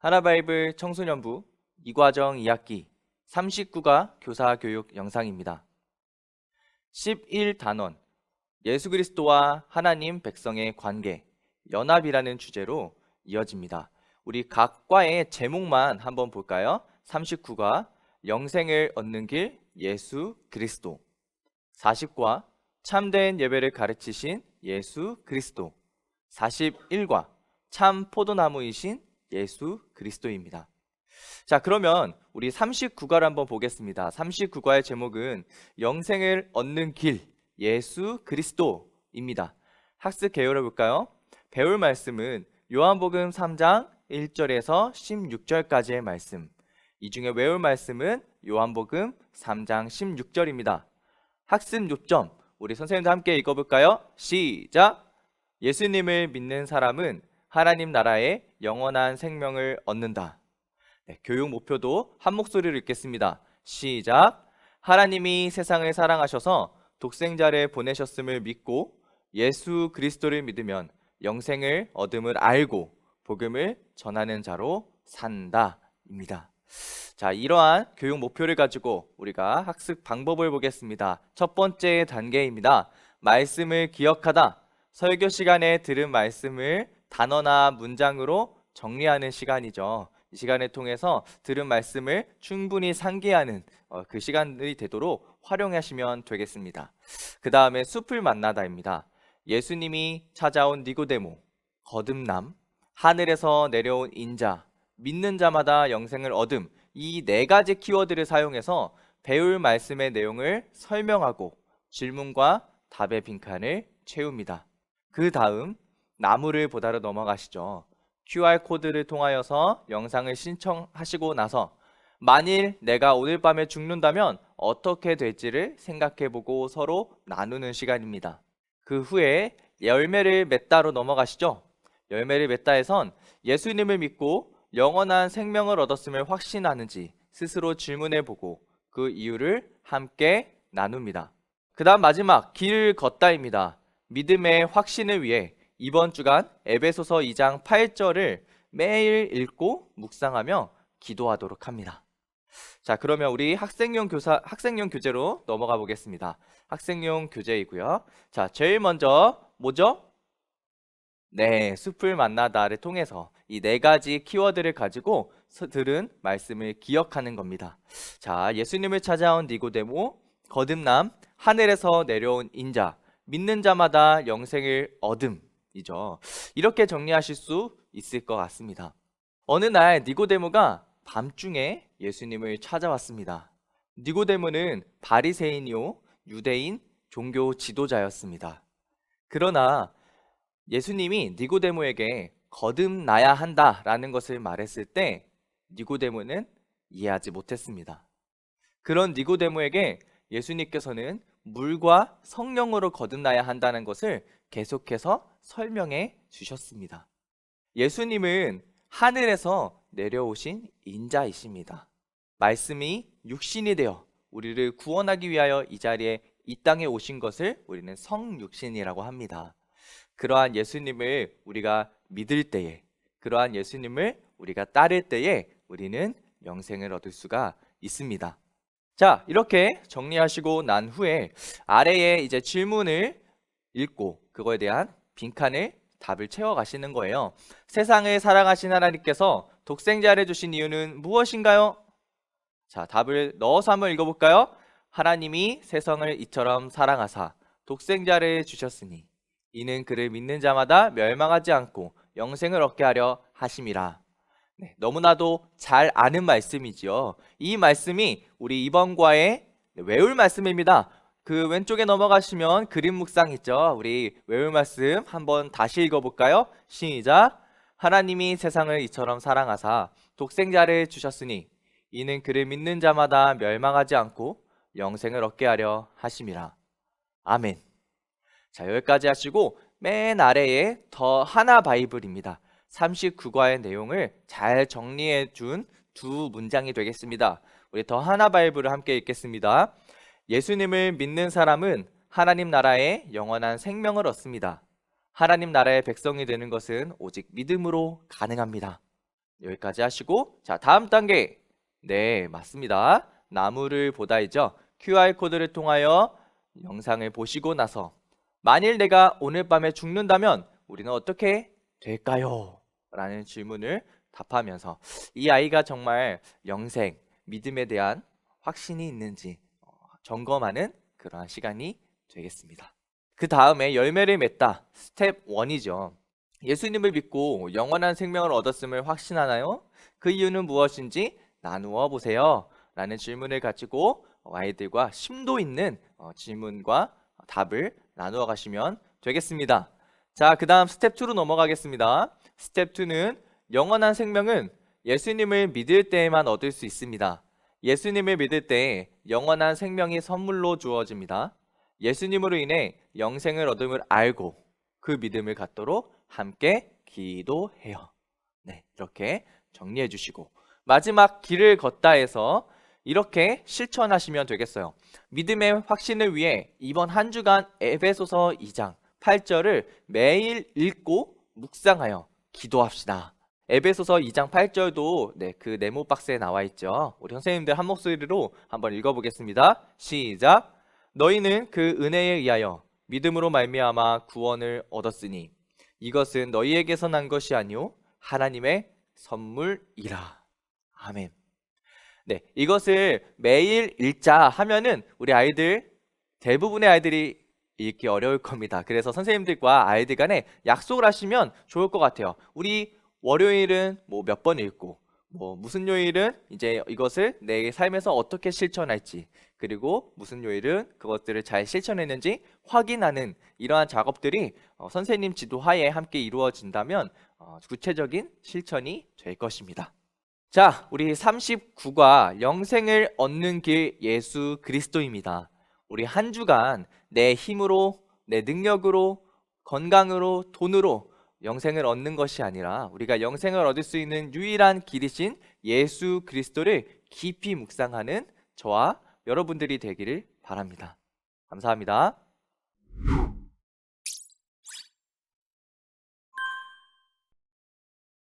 하나바이블 청소년부 2과정 2학기 39가 교사 교육 영상입니다. 11단원 예수 그리스도와 하나님 백성의 관계 연합이라는 주제로 이어집니다. 우리 각 과의 제목만 한번 볼까요? 39과 영생을 얻는 길 예수 그리스도 40과 참된 예배를 가르치신 예수 그리스도 41과 참 포도나무이신 예수 그리스도입니다. 자, 그러면 우리 39과를 한번 보겠습니다. 39과의 제목은 영생을 얻는 길 예수 그리스도입니다. 학습 개요를 볼까요? 배울 말씀은 요한복음 3장 1절에서 16절까지의 말씀. 이 중에 외울 말씀은 요한복음 3장 16절입니다. 학습 요점 우리 선생님도 함께 읽어볼까요? 시작. 예수님을 믿는 사람은 하나님 나라의 영원한 생명을 얻는다. 네, 교육 목표도 한 목소리로 읽겠습니다. 시작. 하나님이 세상을 사랑하셔서 독생자를 보내셨음을 믿고 예수 그리스도를 믿으면 영생을 얻음을 알고 복음을 전하는 자로 산다입니다. 자, 이러한 교육 목표를 가지고 우리가 학습 방법을 보겠습니다. 첫 번째 단계입니다. 말씀을 기억하다. 설교 시간에 들은 말씀을 단어나 문장으로 정리하는 시간이죠. 이 시간을 통해서 들은 말씀을 충분히 상기하는 어, 그 시간이 되도록 활용하시면 되겠습니다. 그 다음에 숲을 만나다입니다. 예수님이 찾아온 니고데모, 거듭남, 하늘에서 내려온 인자, 믿는 자마다 영생을 얻음 이 네 가지 키워드를 사용해서 배울 말씀의 내용을 설명하고 질문과 답의 빈칸을 채웁니다. 그 다음 나무를 보다로 넘어가시죠. QR코드를 통하여서 영상을 신청하시고 나서 만일 내가 오늘 밤에 죽는다면 어떻게 될지를 생각해보고 서로 나누는 시간입니다. 그 후에 열매를 맺다로 넘어가시죠. 열매를 맺다에선 예수님을 믿고 영원한 생명을 얻었음을 확신하는지 스스로 질문해보고 그 이유를 함께 나눕니다. 그 다음 마지막 길 걷다입니다. 믿음의 확신을 위해 이번 주간 에베소서 2장 8절을 매일 읽고 묵상하며 기도하도록 합니다. 자, 그러면 우리 학생용 교사 학생용 교재로 넘어가 보겠습니다. 학생용 교재이고요. 자, 제일 먼저 뭐죠? 네, 숲을 만나다를 통해서 이 네 가지 키워드를 가지고 서- 들은 말씀을 기억하는 겁니다. 자, 예수님을 찾아온 니고데모, 거듭남, 하늘에서 내려온 인자, 믿는 자마다 영생을 얻음 이죠. 이렇게 정리하실 수 있을 것 같습니다. 어느 날 니고데모가 밤중에 예수님을 찾아왔습니다. 니고데모는 바리새인이요 유대인 종교 지도자였습니다. 그러나 예수님이 니고데모에게 거듭나야 한다라는 것을 말했을 때 니고데모는 이해하지 못했습니다. 그런 니고데모에게 예수님께서는 물과 성령으로 거듭나야 한다는 것을 계속해서 설명해 주셨습니다. 예수님은 하늘에서 내려오신 인자이십니다. 말씀이 육신이 되어 우리를 구원하기 위하여 이 자리에 이 땅에 오신 것을 우리는 성육신이라고 합니다. 그러한 예수님을 우리가 믿을 때에 그러한 예수님을 우리가 따를 때에 우리는 영생을 얻을 수가 있습니다. 자, 이렇게 정리하시고 난 후에 아래에 이제 질문을 읽고 그거에 대한 빈칸을 답을 채워 가시는 거예요. 세상을 사랑하신 하나님께서 독생자를 주신 이유는 무엇인가요? 자, 답을 넣어서 한번 읽어 볼까요? 하나님이 세상을 이처럼 사랑하사 독생자를 주셨으니 이는 그를 믿는 자마다 멸망하지 않고 영생을 얻게 하려 하심이라. 네, 너무나도 잘 아는 말씀이지요. 이 말씀이 우리 이번 과의 외울 말씀입니다. 그 왼쪽에 넘어가시면 그림 묵상 있죠. 우리 외울 말씀 한번 다시 읽어볼까요? 시작. 하나님이 세상을 이처럼 사랑하사 독생자를 주셨으니 이는 그를 믿는 자마다 멸망하지 않고 영생을 얻게 하려 하심이라. 아멘. 자, 여기까지 하시고 맨 아래에 더 하나 바이블입니다. 39과의 내용을 잘 정리해 준 두 문장이 되겠습니다. 우리 더 하나 바이블을 함께 읽겠습니다. 예수님을 믿는 사람은 하나님 나라의 영원한 생명을 얻습니다. 하나님 나라의 백성이 되는 것은 오직 믿음으로 가능합니다. 여기까지 하시고 자, 다음 단계. 네, 맞습니다. 나무를 보다이죠. QR 코드를 통하여 영상을 보시고 나서 만일 내가 오늘 밤에 죽는다면 우리는 어떻게 될까요? 라는 질문을 답하면서 이 아이가 정말 영생, 믿음에 대한 확신이 있는지 어, 점검하는 그러한 시간이 되겠습니다. 그 다음에 열매를 맺다. 스텝 1이죠. 예수님을 믿고 영원한 생명을 얻었음을 확신하나요? 그 이유는 무엇인지 나누어 보세요. 라는 질문을 가지고 아이들과 심도 있는 어, 질문과 답을 나누어 가시면 되겠습니다. 자, 그 다음 스텝 2로 넘어가겠습니다. 스텝 2는 영원한 생명은 예수님을 믿을 때에만 얻을 수 있습니다. 예수님을 믿을 때 영원한 생명이 선물로 주어집니다. 예수님으로 인해 영생을 얻음을 알고 그 믿음을 갖도록 함께 기도해요. 네, 이렇게 정리해 주시고 마지막 길을 걷다에서 이렇게 실천하시면 되겠어요. 믿음의 확신을 위해 이번 한 주간 에베소서 2장 8절을 매일 읽고 묵상하여 기도합시다. 에베소서 2장 8절도 네, 그 네모 박스에 나와 있죠. 우리 선생님들 한 목소리로 한번 읽어보겠습니다. 시작. 너희는 그 은혜에 의하여 믿음으로 말미암아 구원을 얻었으니 이것은 너희에게서 난 것이 아니요 하나님의 선물이라. 아멘. 네, 이것을 매일 읽자 하면은 우리 아이들 대부분의 아이들이 읽기 어려울 겁니다. 그래서 선생님들과 아이들 간에 약속을 하시면 좋을 것 같아요. 우리 월요일은 뭐 몇 번 읽고 뭐 무슨 요일은 이제 이것을 내 삶에서 어떻게 실천할지 그리고 무슨 요일은 그것들을 잘 실천했는지 확인하는 이러한 작업들이 어, 선생님 지도하에 함께 이루어진다면 어, 구체적인 실천이 될 것입니다. 자, 우리 39과 영생을 얻는 길 예수 그리스도입니다. 우리 한 주간 내 힘으로, 내 능력으로, 건강으로, 돈으로 영생을 얻는 것이 아니라 우리가 영생을 얻을 수 있는 유일한 길이신 예수 그리스도를 깊이 묵상하는 저와 여러분들이 되기를 바랍니다. 감사합니다.